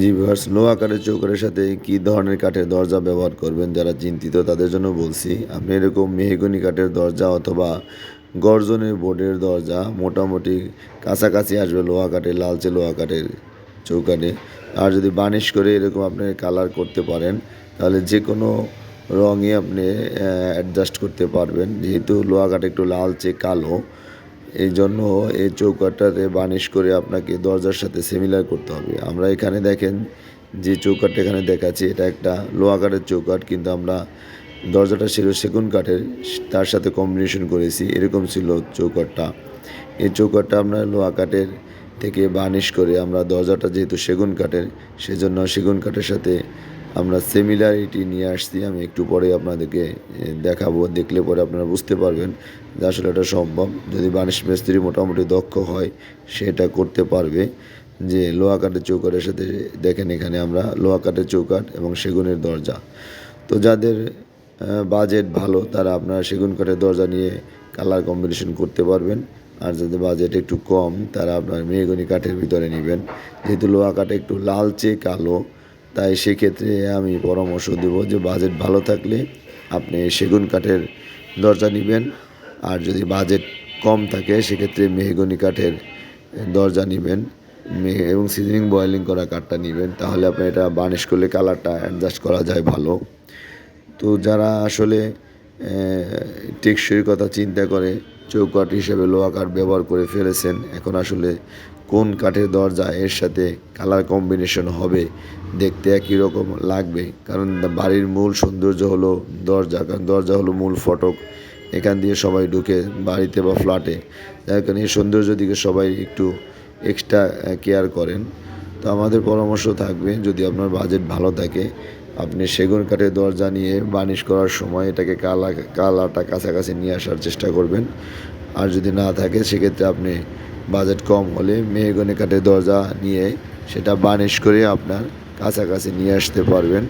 জি viewers লো আকারের চৌকারের সাথে কি ধরনের কাঠের দরজা ব্যবহার করবেন যারা চিন্তিত তাদের জন্য বলছি, আপনি এরকম মেহগনি কাঠের দরজা অথবা গর্জনের বোর্ডের দরজা মোটামুটি কাছাকাছি আসবে লোহা কাঠের, লালচে লোহা কাঠের চৌকাঠে। আর যদি বানিশ করে এরকম আপনি কালার করতে পারেন, তাহলে যে কোনো রঙে আপনি অ্যাডজাস্ট করতে পারবেন। যেহেতু লোহা কাঠ একটু লালচে কালো এই জন্য এই চৌকাঠটাতে বানিশ করে আপনাকে দরজার সাথে সিমিলার করতে হবে। আমরা এখানে দেখেন যে চৌকাঠটা এখানে দেখাচ্ছি, এটা একটা লোহা কাঠের চৌকাঠ কিন্তু আমরা দরজাটা ছিল সেগুন কাঠের, তার সাথে কম্বিনেশন করেছি, এরকম ছিল চৌকাঠটা এই চৌকাঠটা আমরা লোহা কাঠের থেকে বানিশ করে আমরা দরজাটা যেহেতু সেগুন কাঠের, সেজন্য সেগুন কাঠের সাথে আমরা সিমিলারিটি নিয়ে আসছি, আমি একটু পরে আপনাদেরকে দেখাবো, দেখলে পরে আপনারা বুঝতে পারবেন যে আসলে এটা সম্ভব। যদি বানিশ মিস্ত্রি মোটামুটি দক্ষ হয়, সেটা করতে পারবে। যে লোহা কাঠের চৌকাঠের সাথে, দেখেন এখানে আমরা লোহা কাঠের চৌকাঠ এবং সেগুনের দরজা। তো যাদের বাজেট ভালো, তারা আপনারা সেগুন কাঠের দরজা নিয়ে কালার কম্বিনেশন করতে পারবেন। আর যাদের বাজেট একটু কম, তারা আপনার মেহগনি কাঠের ভিতরে নেবেন। যেহেতু লোহা কাঠ একটু লালচে কালো তাই সেক্ষেত্রে আমি পরামর্শ দেব যে বাজেট ভালো থাকলে আপনি সেগুন কাঠের দরজা নেবেন। আর যদি বাজেট কম থাকে, সেক্ষেত্রে মেহগনি কাঠের দরজা নেবেন। এবং সিজনিং বয়েলিং করা কাঠটা নেবেন, তাহলে আপনি এটা বার্নিশ করলে কালারটা অ্যাডজাস্ট করা যায় ভালো। তো যারা আসলে টেকসই কথা চিন্তা করে, চৌকাঠ হিসেবে লোহা কাঠ ব্যবহার করে ফেলেছেন, এখন আসলে কোন কাঠের দরজা এর সাথে কালার কম্বিনেশন হবে দেখতে একই রকম লাগবে। কারণ বাড়ির মূল সৌন্দর্য হলো দরজা, কারণ দরজা হলো মূল ফটক। এখান দিয়ে সবাই ঢুকে বাড়িতে বা ফ্ল্যাটে। যার কারণে এই সৌন্দর্য দিকে সবাই একটু এক্সট্রা কেয়ার করেন। তো আমাদের পরামর্শ থাকবে, যদি আপনার বাজেট ভালো থাকে, আপনি সেগুন কাঠের দরজা নিয়ে বার্নিশ করার সময় এটাকে কালা কালারটা কাছাকাছি নিয়ে আসার চেষ্টা করবেন। আর যদি না থাকে, সেক্ষেত্রে আপনি বাজেট কম হলে মেহগনি কাঠের দরজা নিয়ে সেটা বার্নিশ করে আপনার কাছাকাছি নিয়ে আসতে পারবেন।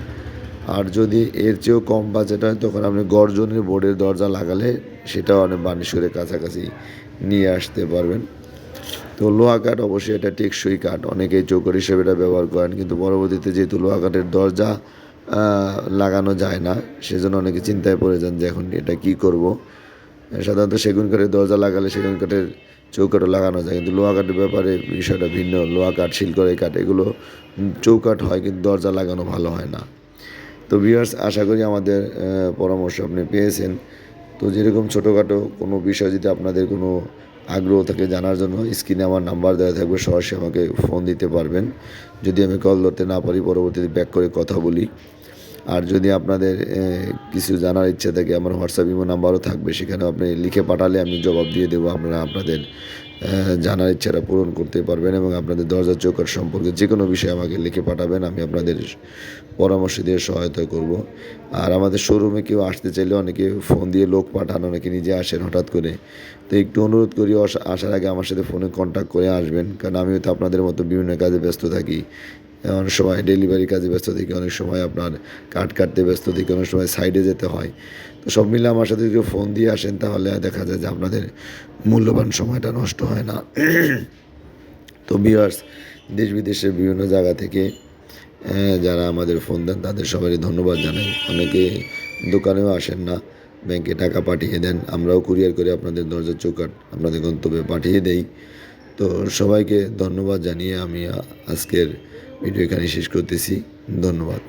আর যদি এর চেয়েও কম বাজেট হয়, তখন আপনি গর্জনের বোর্ডের দরজা লাগালে সেটাও বার্নিশ করে কাছাকাছি নিয়ে আসতে পারবেন। তো লোহা কাঠ অবশ্যই এটা টেকসই কাঠ। অনেকেই চৌকর হিসেবে এটা ব্যবহার করেন, কিন্তু পরবর্তীতে যেহেতু লোহা কাঠের দরজা লাগানো যায় না, সেজন্য অনেকে চিন্তায় পড়ে যান যে এখন এটা কি করব। সাধারণত সেগুন কাঠের দরজা লাগালে সেগুন কাঠের চৌকাঠও লাগানো যায়। কিন্তু লোহা কাঠের ব্যাপারে বিষয়টা ভিন্ন। লোহা কাঠ, শিলকড়াই কাঠ, এগুলো চৌকাঠ হয় কিন্তু দরজা লাগানো ভালো হয় না। তো ভিউয়ার্স আশা করি আমাদের পরামর্শ আপনি পেয়েছেন। তো যেরকম ছোটোখাটো কোনো বিষয় যদি আপনাদের কোনো আগ্রহ থাকে জানার জন্য, স্ক্রিনে আমার নাম্বার দেওয়া থাকবে, সরাসরি আমাকে ফোন দিতে পারবেন। যদি আমি কল ধরতে না পারি, পরবর্তীতে ব্যাক করে কথা বলি। আর যদি আপনাদের কিছু জানার ইচ্ছা থাকে, আমার হোয়াটসঅ্যাপ, ইমো নাম্বারও থাকবে, সেখানে আপনি লিখে পাঠালে আমি জবাব দিয়ে দেবো, আপনারা আপনাদের জানার ইচ্ছাটা পূরণ করতে পারবেন এবং আপনাদের দরজা চৌকাঠ সম্পর্কে যে কোনো বিষয়ে আমাকে লিখে পাঠাবেন, আমি আপনাদের পরামর্শ দিয়ে সহায়তা করব। আর আমাদের শোরুমে কেউ আসতে চাইলে অনেকে ফোন দিয়ে লোক পাঠান, অনেকে নিজে আসেন হঠাৎ করে। তো একটু অনুরোধ করি আসার আগে আমার সাথে ফোনে কন্ট্যাক্ট করে আসবেন, কারণ আমিও তো আপনাদের মতো বিভিন্ন কাজে ব্যস্ত থাকি। অনেক সময় ডেলিভারি কাজে ব্যস্ত থাকি, অনেক সময় আপনার কাট কাটতে ব্যস্ত থাকি, অনেক সময় সাইডে যেতে হয়। তো সব মিলে আমার সাথে যদি ফোন দিয়ে আসেন, তাহলে দেখা যায় যে আপনাদের মূল্যবান সময়টা নষ্ট হয় না। তো বিয়ার্স দেশ বিদেশের বিভিন্ন জায়গা থেকে যারা আমাদের ফোন দেন, তাদের সবারই ধন্যবাদ জানাই। অনেকে দোকানেও আসেন না, ব্যাংকে টাকা পাঠিয়ে দেন। আমরাও কুরিয়ার করে আপনাদের দরজার চৌকাট আপনাদের গন্তব্যে পাঠিয়ে দেই। তো সবাইকে ধন্যবাদ জানিয়ে আমি আজকের ভিডিও এখানে শেষ করতেছি। ধন্যবাদ।